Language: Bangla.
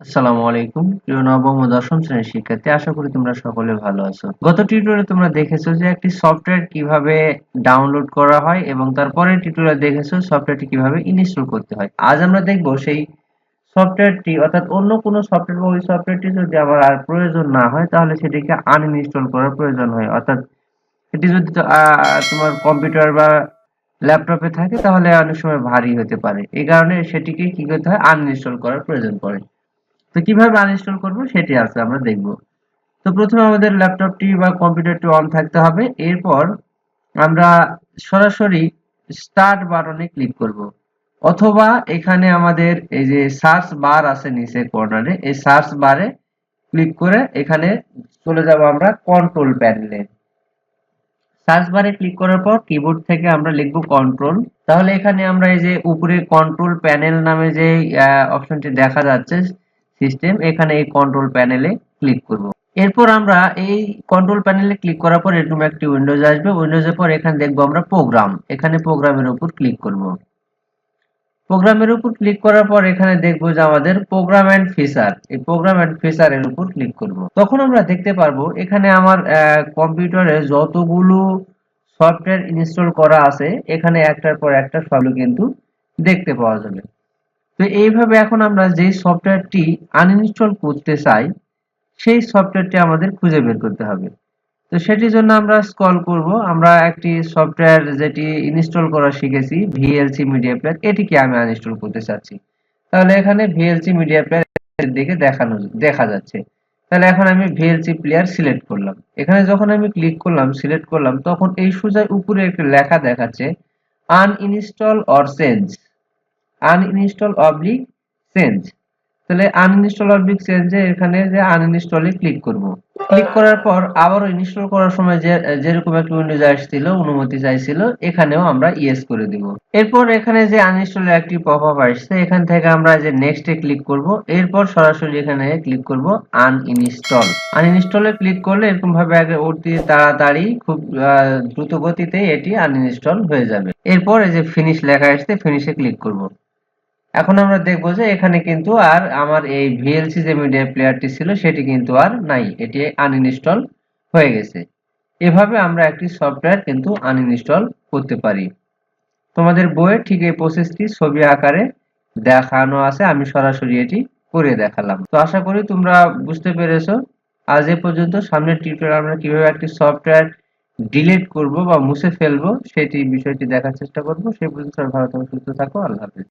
আসসালামু আলাইকুম। প্রিয় নবম ও দশম শ্রেণির শিক্ষার্থী, আশা করি তোমরা সকলে ভালো আছো। গত টিউটোরিয়ালে তোমরা দেখেছ যে একটি সফটওয়্যার কীভাবে ডাউনলোড করা হয় এবং তারপরের টিউটোরিয়ালে দেখেছ সফটওয়্যারটি কীভাবে ইনস্টল করতে হয়। আজ আমরা দেখব সেই সফটওয়্যারটি অর্থাৎ অন্য কোনো সফটওয়্যার বা ওই সফটওয়্যারটি যদি আমার আর প্রয়োজন না হয়, তাহলে সেটিকে আনইনস্টল করার প্রয়োজন হয়। অর্থাৎ এটি যদি তোমার কম্পিউটার বা ল্যাপটপে থাকে, তাহলে অনেক সময় ভারী হতে পারে। এই কারণে সেটিকে কি করতে হয়? আনইনস্টল করার প্রয়োজন পড়ে। তো কীভাবে আনইনস্টল করব সেটি আজকে আমরা দেখব। তো প্রথমে আমাদের ল্যাপটপটি বা কম্পিউটারটি অন থাকতে হবে। এরপর আমরা সরাসরি স্টার্ট বাটনে ক্লিক করব। অথবা এখানে আমাদের এই যে সার্চ বার আছে নিচে কর্নারে এই সার্চ বারে ক্লিক করে এখানে চলে যাব আমরা কন্ট্রোল প্যানেলে সার্চ বারে ক্লিক করার পর কিবোর্ড থেকে আমরা লিখব কন্ট্রোল তাহলে এখানে আমরা এই যে উপরে কন্ট্রোল প্যানেল নামে যে অপশনটি দেখা যাচ্ছে সিস্টেম এখানে এই কন্ট্রোল প্যানেলে ক্লিক করব। এরপর আমরা এই কন্ট্রোল প্যানেলে ক্লিক করার পর এরকম একটি উইন্ডোজ আসবে। উইন্ডোজের পর এখানে দেখব আমরা প্রোগ্রাম এখানে প্রোগ্রামের উপর ক্লিক করব। প্রোগ্রামের উপর ক্লিক করার পর এখানে দেখব যে আমাদের প্রোগ্রাম এন্ড ফিচার এই প্রোগ্রাম এন্ড ফিচারের উপর ক্লিক করব। তখন আমরা দেখতে পারব এখানে আমার কম্পিউটারে যতগুলো সফটওয়্যার ইনস্টল করা আছে, এখানে একটার পর একটা সবগুলো কিন্তু দেখতে পাওয়া যাবে। তো এইভাবে এখন আমরা যে সফটওয়্যারটি আনইনস্টল করতে চাই, সেই সফটওয়্যারটি আমাদের খুঁজে বের করতে হবে। তো সেটির জন্য আমরা স্ক্রল করব। আমরা একটি সফটওয়্যার যেটি ইনস্টল করা শিখেছি ভিএলসি মিডিয়া প্লেয়ার এটিকে আমি আনইনস্টল করতে চাচ্ছি। তাহলে এখানে ভিএলসি মিডিয়া প্লেয়ার দিকে দেখানো, দেখা যাচ্ছে। তাহলে এখন আমি ভিএলসি প্লেয়ার সিলেক্ট করলাম। এখানে যখন আমি ক্লিক করলাম সিলেক্ট করলাম, তখন এই সোজা উপরে একটা লেখা দেখাচ্ছে uninstall or change uninstall oblique change তাহলে আনইনস্টল অবলিক চেঞ্জে এখানে যে আনইনস্টলে ক্লিক করব। ক্লিক করার পর আবারও ইনস্টল করার সময় যে, যেরকম একটা উইন্ডোজ আসছিল, অনুমতি চাইছিল, এখানেও আমরা ইয়েস করে দিব। এরপর এখানে যে আনইনস্টল একটি পপআপ আসছে, এখান থেকে আমরা যে নেক্সটে ক্লিক করব, এরপর সরাসরি এখানে ক্লিক করব আনইনস্টল আনইনস্টলে ক্লিক করলে এরকম ভাবে আগে অতি তাড়াতাড়ি খুব দ্রুত গতিতে এটি আনইনস্টল হয়ে যাবে। এরপর এই যে ফিনিশ লেখা আসছে ফিনিশে ক্লিক করব। এখন আমরা দেখব যে এখানে কিন্তু আর আমার এই ভিএলসি যে মিডিয়া প্লেয়ারটি ছিল, সেটি কিন্তু আর নাই। এটি আনইনস্টল হয়ে গেছে। এভাবে আমরা একটি সফটওয়্যার কিন্তু আনইনস্টল করতে পারি। তোমাদের বইয়ে ঠিক এই প্রসেসটি ছবি আকারে দেখানো আছে, আমি সরাসরি এটি করে দেখালাম। তো আশা করি তোমরা বুঝতে পেরেছ। আজ এ পর্যন্ত সামনের টিউটোরিয়াল আমরা কীভাবে একটি সফটওয়্যার ডিলিট করব বা মুছে ফেলব, সেটি বিষয়টি দেখার চেষ্টা করব। সেই পর্যন্ত ভালো থাকো, সুস্থ থাকো, আল্লাহ হাফেজ।